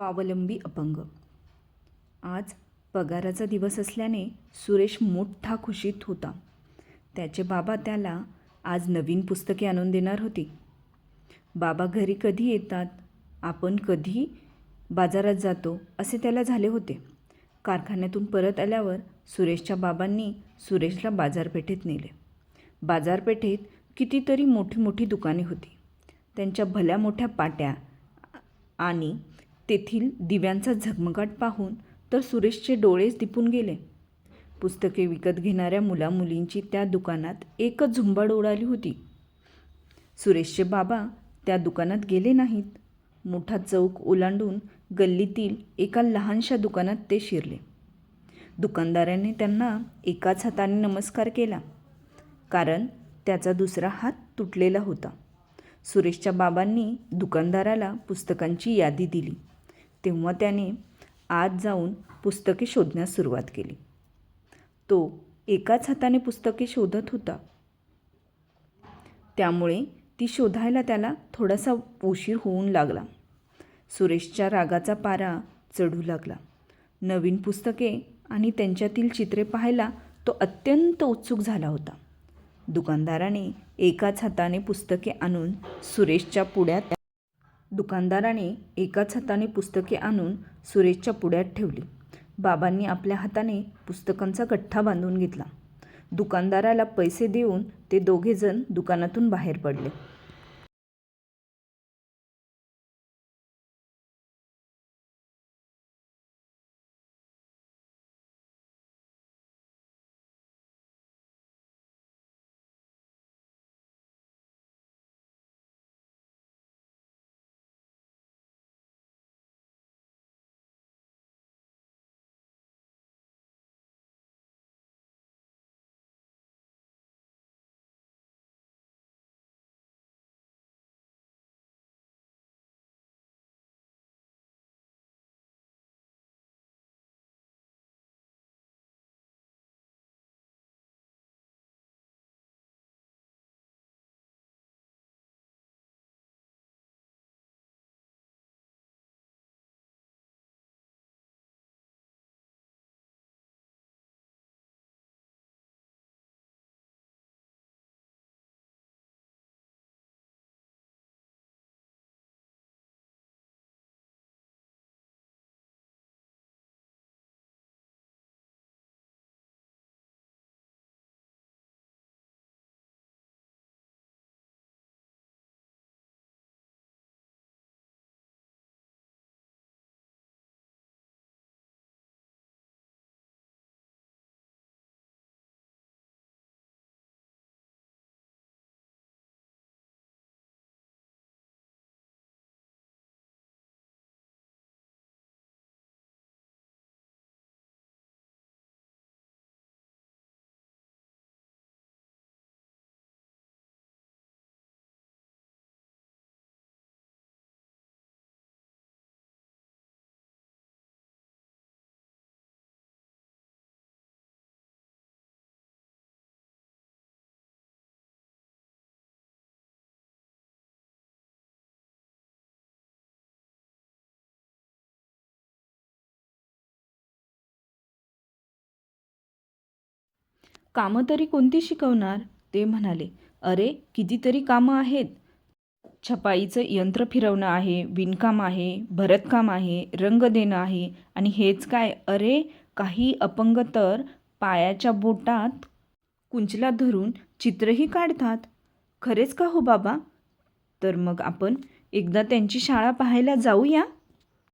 स्वावलंबी अपंग. आज पगाराचा दिवस असल्याने सुरेश मोठा खुशीत होता. त्याचे बाबा त्याला आज नवीन पुस्तके आणून देणार होते. बाबा घरी कधी येतात? आपण कधी बाजारात जातो? असे त्याला झाले होते. कारखान्यातून परत आल्यावर सुरेशच्या बाबांनी सुरेशला बाजारपेठेत नेले. बाजारपेठेत कितीतरी मोठी मोठी दुकाने होती. त्यांच्या भल्या मोठ्या पाट्या आणि तेथील दिव्यांचा झगमगाट पाहून तर सुरेशचे डोळेच दिपून गेले. पुस्तके विकत घेणाऱ्या मुलामुलींची त्या दुकानात एकच झुंबड उडाली होती. सुरेशचे बाबा त्या दुकानात गेले नाहीत. मोठा चौक ओलांडून गल्लीतील एका लहानशा दुकानात ते शिरले. दुकानदाराने त्यांना एकाच हाताने नमस्कार केला कारण त्याचा दुसरा हात तुटलेला होता. सुरेशच्या बाबांनी दुकानदाराला पुस्तकांची यादी दिली. तेव्हा त्याने आत जाऊन पुस्तके शोधण्यास सुरुवात केली. तो एकाच हाताने पुस्तके शोधत होता. त्यामुळे ती शोधायला त्याला थोडासा उशीर होऊन लागला. सुरेशच्या रागाचा पारा चढू लागला. नवीन पुस्तके आणि त्यांच्यातील चित्रे पाहायला तो अत्यंत उत्सुक झाला होता. दुकानदाराने एकाच हाताने पुस्तके आणून सुरेशच्या पुढ्यात दुकानदाराने एकाच हाताने पुस्तके आणून सुरेशच्या पुढ्यात ठेवली. बाबांनी आपल्या हाताने पुस्तकांचा गठ्ठा बांधून घेतला. दुकानदाराला पैसे देऊन ते दोघेजण दुकानातून बाहेर पडले. कामं तरी कोणती शिकवणार? ते म्हणाले अरे कितीतरी कामं आहेत. छपाईचं यंत्र फिरवणं आहे विणकाम आहे भरतकाम आहे रंग देणं आहे. आणि हेच काय? अरे काही अपंग तर पायाच्या बोटात कुंचला धरून चित्रही काढतात. खरेच का हो बाबा? तर मग आपण एकदा त्यांची शाळा पाहायला जाऊया.